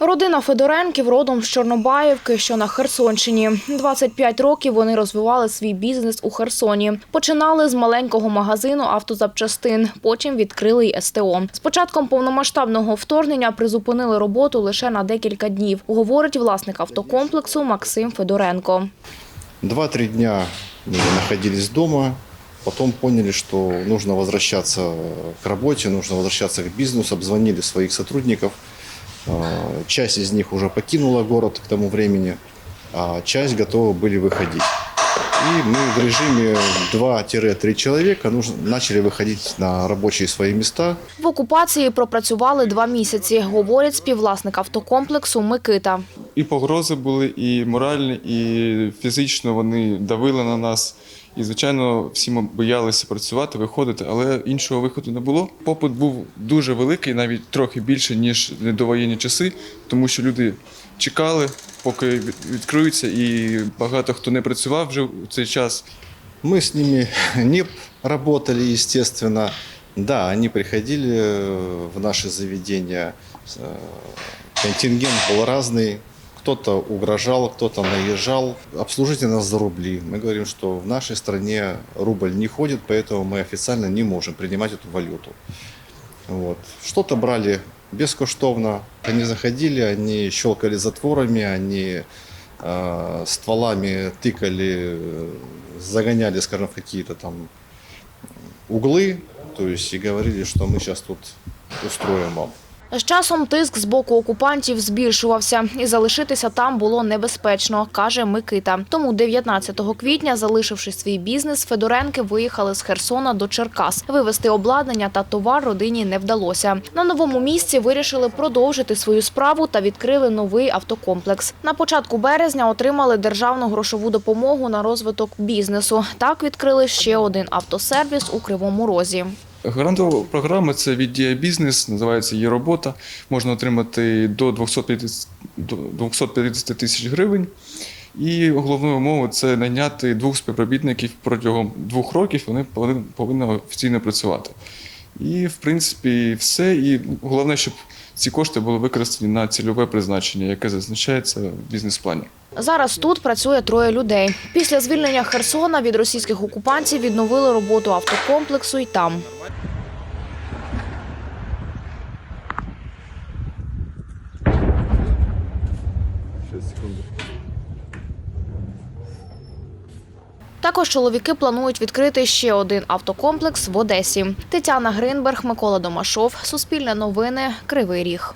Родина Федоренків родом з Чорнобаївки, що на Херсонщині. 25 років вони розвивали свій бізнес у Херсоні. Починали з маленького магазину автозапчастин, потім відкрили й СТО. З початком повномасштабного вторгнення призупинили роботу лише на декілька днів, говорить власник автокомплексу Максим Федоренко. Два-три дня мы находились дома, потом поняли, что нужно возвращаться к работе, нужно возвращаться к бизнесу, обзвонили своих сотрудников. А, Часть из них уже покинула город к тому времени, а часть готовы были выходить. И мы в режиме 2-3 человека нужно, начали выходить на рабочие свои места. В окупації пропрацювали два місяці, говорить співвласник автокомплексу Микита. І погрози були, і моральні, і фізично вони давили на нас. І, звичайно, всі ми боялися працювати, виходити, але іншого виходу не було. Попит був дуже великий, навіть трохи більше, ніж в недовоєнні часи, тому що люди чекали, поки від- відкриються, і багато хто не працював вже у цей час. Мы с ними не работали, естественно. Да, они приходили э, в наши заведения. Э, Контингент был разный. Кто-то угрожал, кто-то наезжал. Обслужите нас за рубли. Мы говорим, что в нашей стране рубль не ходит, поэтому мы официально не можем принимать эту валюту. Вот. Что-то брали бескоштовно. Они заходили, они щелкали затворами, они э, стволами тыкали, загоняли, скажем, в какие-то там углы, то есть и говорили, что мы сейчас тут устроим вам. З часом тиск з боку окупантів збільшувався, і залишитися там було небезпечно, каже Микита. Тому 19 квітня, залишивши свій бізнес, Федоренки виїхали з Херсона до Черкас. Вивезти обладнання та товар родині не вдалося. На новому місці вирішили продовжити свою справу та відкрили новий автокомплекс. На початку березня отримали державну грошову допомогу на розвиток бізнесу. Так відкрили ще один автосервіс у Кривому Розі. Грантова програма це від Дія Бізнес, називається її робота. Можна отримати до 250 до 250 тисяч гривень. І головною умовою це найняти двох співробітників протягом двох років. Вони повинні офіційно працювати. І, в принципі, все. І головне, щоб ці кошти були використані на цільове призначення, яке зазначається в бізнес-плані. Зараз тут працює троє людей. Після звільнення Херсона від російських окупантів відновили роботу автокомплексу й там. Також чоловіки планують відкрити ще один автокомплекс в Одесі. Тетяна Гринберг, Микола Домашов, Суспільне новини, Кривий Ріг.